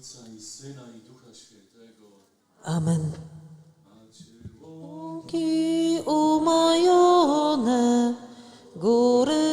Ojca i Syna i Ducha Świętego. Amen. Łąki umajone, góry,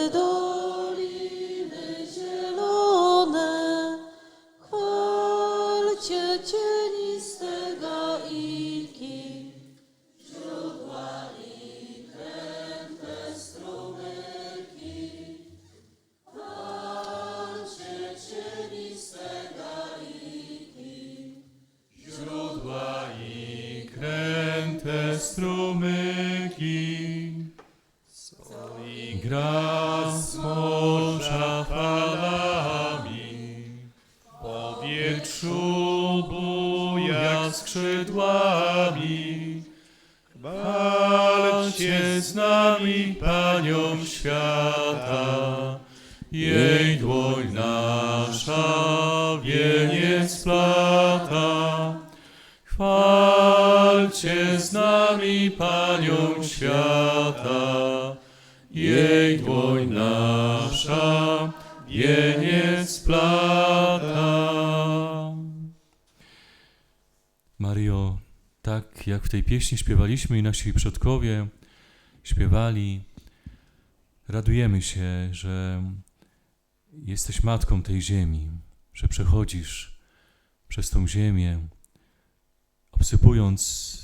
i gra z morza falami, powietrzu buja skrzydłami. Chwalcie z nami Panią świata, jej dłoń nasza wieniec plata. Chwalcie z nami Panią świata, nasza wieniec plata. Mario, tak jak w tej pieśni śpiewaliśmy i nasi przodkowie śpiewali, radujemy się, że jesteś matką tej ziemi, że przechodzisz przez tą ziemię, obsypując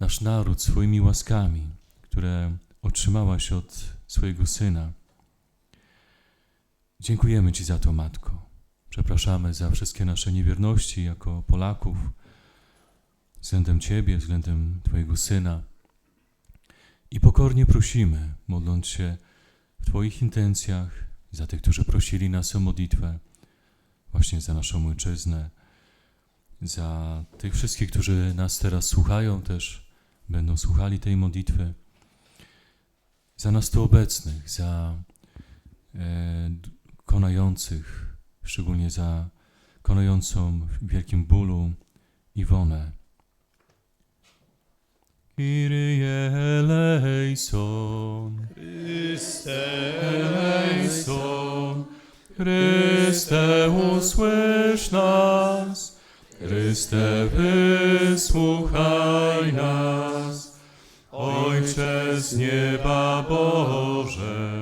nasz naród swoimi łaskami, które otrzymałaś od swojego syna. Dziękujemy Ci za to, Matko. Przepraszamy za wszystkie nasze niewierności jako Polaków względem Ciebie, względem Twojego syna. I pokornie prosimy, modląc się w Twoich intencjach, za tych, którzy prosili nas o modlitwę, właśnie za naszą ojczyznę, za tych wszystkich, którzy nas teraz słuchają, też będą słuchali tej modlitwy, za nas tu obecnych, za e, konających, szczególnie za konającą w wielkim bólu Iwonę. Kyrie eleison, Chryste eleison, Chryste usłysz nas, Chryste wysłuchaj nas. Ojcze z nieba Boże,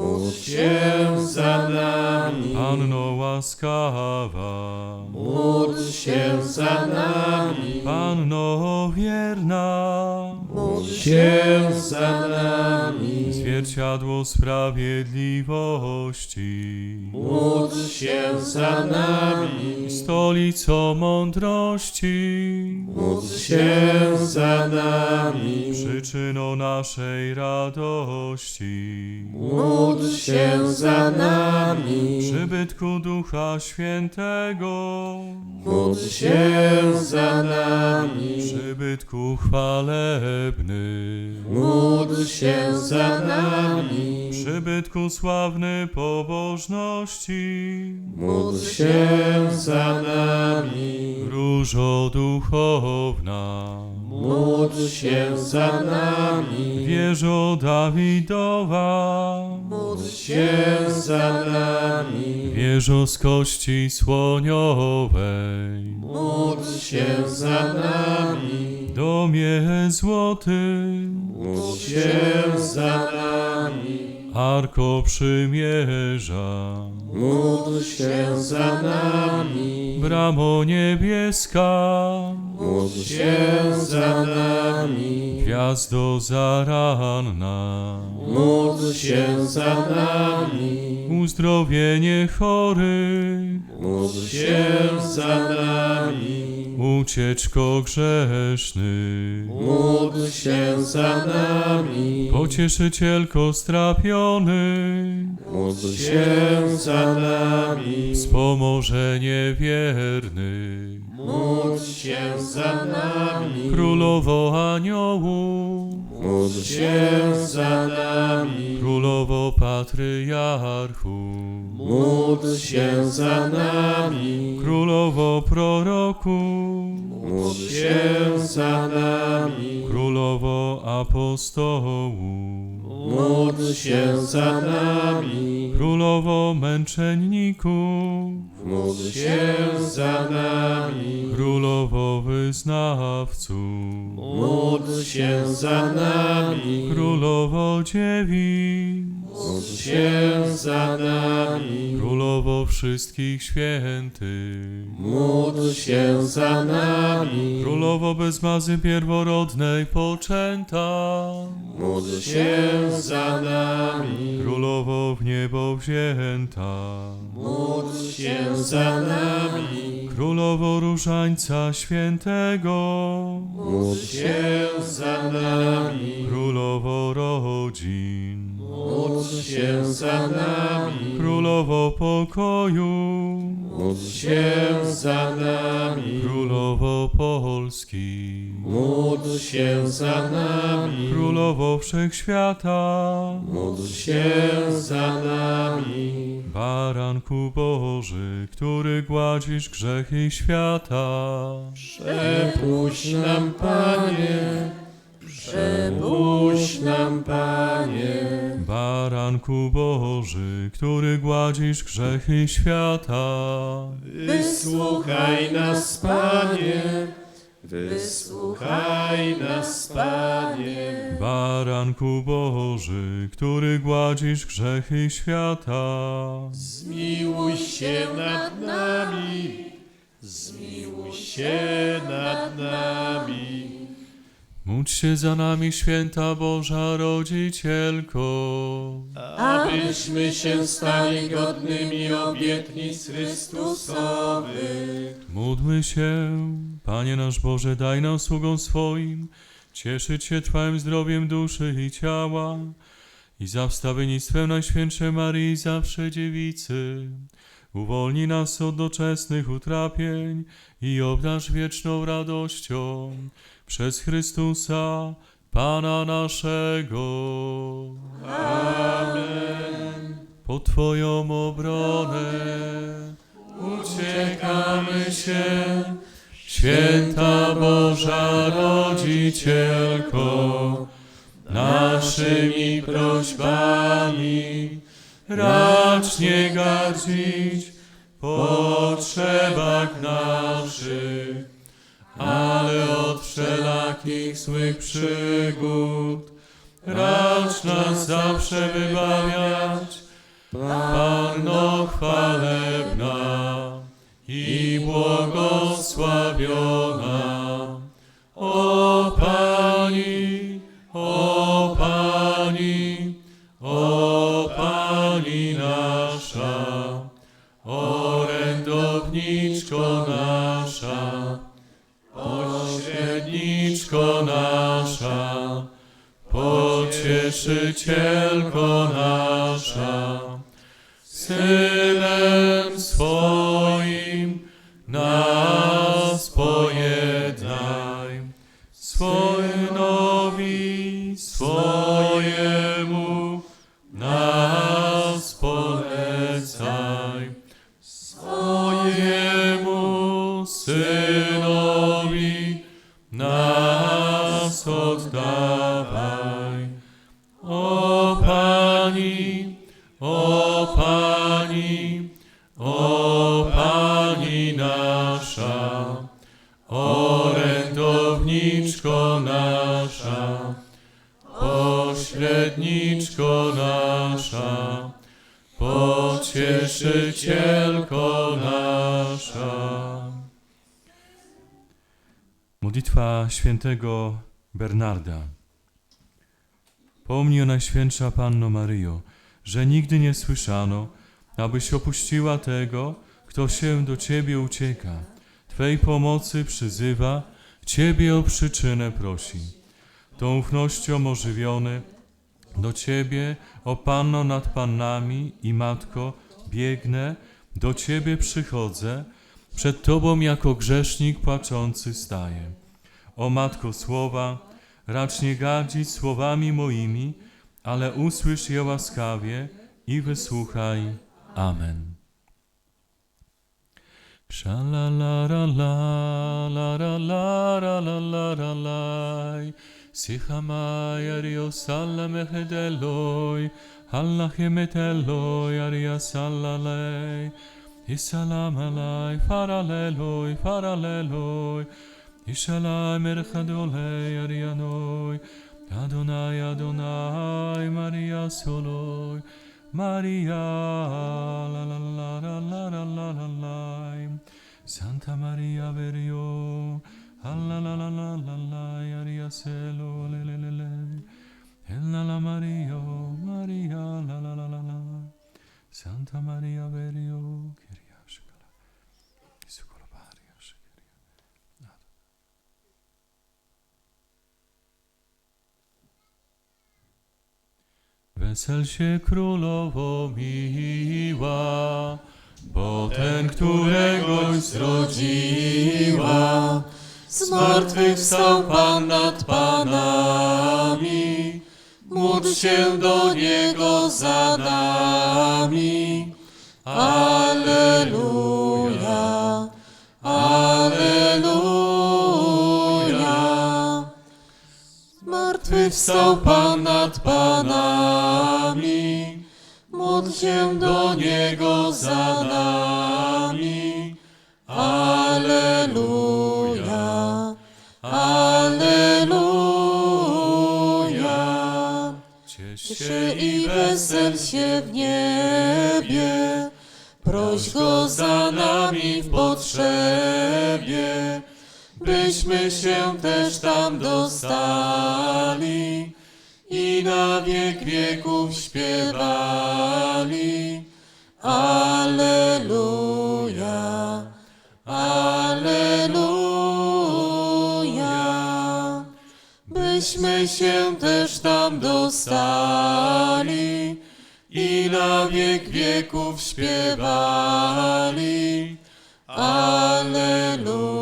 Módl się za nami. Panno łaskawa, Módl się za nami. Panno wierna, Módl się za nami. zwierciadło sprawiedliwości, Módl się za nami. stolico mądrości, Módl się za nami. przyczyną naszej radości, Módl się za nami. przybytku Ducha Świętego, Módl się za nami. przybytku chwalebny, Módl się za nami. Przybytku sławny pobożności, Módl się za nami. różo duchowna, Módl się za nami. wieżo Dawidowa, Módl się za nami. wieżo z kości słoniowej, Módl się za nami. domie złoty, Módl się za nami. Arko przymierza, Módl się za nami. bramo niebieska, Módl się za nami. gwiazdo zaranna, Módl się za nami. uzdrowienie chorych, Módl się za nami. ucieczko grzesznych, Módl się za nami. pocieszycielko strapionych, Módl się za nami. wspomożenie wiernych, Módl się za nami. królowo aniołów, Módl się za nami. królowo patriarchu, Módl się za nami. królowo proroku, Módl się za nami. królowo apostołu, Módl się za nami. królowo męczenników, Módl się za nami. królowo wyznawców, Módl się za nami. królowo dziewic, Módl się za nami. królowo wszystkich świętych, Módl się za nami. królowo bez mazy pierworodnej poczęta, Módl się za nami. królowo w niebo wzięta, Módl się za nami. królowo różańca świętego, Módl się za nami. królowo rodzin, Módl się za nami. królowo pokoju, Módl się za nami. królowo Polski, Módl się za nami. królowo wszechświata, Módl się za nami. baranku Boży, który gładzisz grzechy świata. Przepuść nam, Panie. Przepuść nam, Panie. Baranku Boży, który gładzisz grzechy świata. Wysłuchaj nas, Panie. Wysłuchaj nas, Panie. Baranku Boży, który gładzisz grzechy świata. Zmiłuj się nad nami. Zmiłuj się nad nami. Módl się za nami, święta Boża Rodzicielko. Abyśmy się stali godnymi obietnic Chrystusowych. Módlmy się, Panie nasz Boże, daj nam sługom swoim cieszyć się Twoim zdrowiem duszy i ciała i za wstawiennictwem Najświętszej Maryi zawsze dziewicy. Uwolnij nas od doczesnych utrapień i obdarz wieczną radością przez Chrystusa, Pana naszego. Amen. Po Twoją obronę uciekamy się, święta Boża Rodzicielko. naszymi prośbami. Racz nie gardzić potrzebach naszych, ale od wszelakich złych przygód racz nas zawsze wybawiać. Panno chwalebna i błogosławiona, o Pani, o Pani, o Pani nasza, orędowniczko nasza, pocieszycielko nasza, Synem swoim nas pojednaj, Synowi swojemu nas polecaj, swojemu Synowi pocieszycielko nasza. Modlitwa świętego Bernarda. Pomnij o Najświętsza Panno Maryjo, że nigdy nie słyszano, abyś opuściła tego, kto się do Ciebie ucieka. Twej pomocy przyzywa, Ciebie o przyczynę prosi. Tą ufnością ożywiony, do Ciebie, o Panno nad Pannami i Matko, biegnę, do Ciebie przychodzę, przed Tobą jako grzesznik płaczący staję. O Matko słowa, racz nie gardzić słowami moimi, ale usłysz je łaskawie i wysłuchaj. Amen. Szalalara la la la la la la la la la Sichamai ario salame hedeloi Hallachem eteloi aria salalei Isalam alai faraleloi faraleloi Ishalai merchadolei arianoi Adonai Adonai Maria soloi Maria la la la la la la la la la Santa Maria Verio alla la la la la la Aria selo le le le le. La Maria Maria la la la la la. Santa Maria Verio Kyria shikala. Isukala Maria shikala. Wesel się królowo miła, bo ten, któregoś zrodziła, zmartwychwstał Pan nad Panami, módl się do Niego za nami. Alleluja, Alleluja. Zmartwychwstał Pan nad Panami, módl się do Niego za nami. Się w niebie, proś Go za nami w potrzebie, byśmy się też tam dostali i na wiek wieków śpiewali. Alleluja, Alleluja. Byśmy się też tam dostali na wiek wieków śpiewali. Alleluja.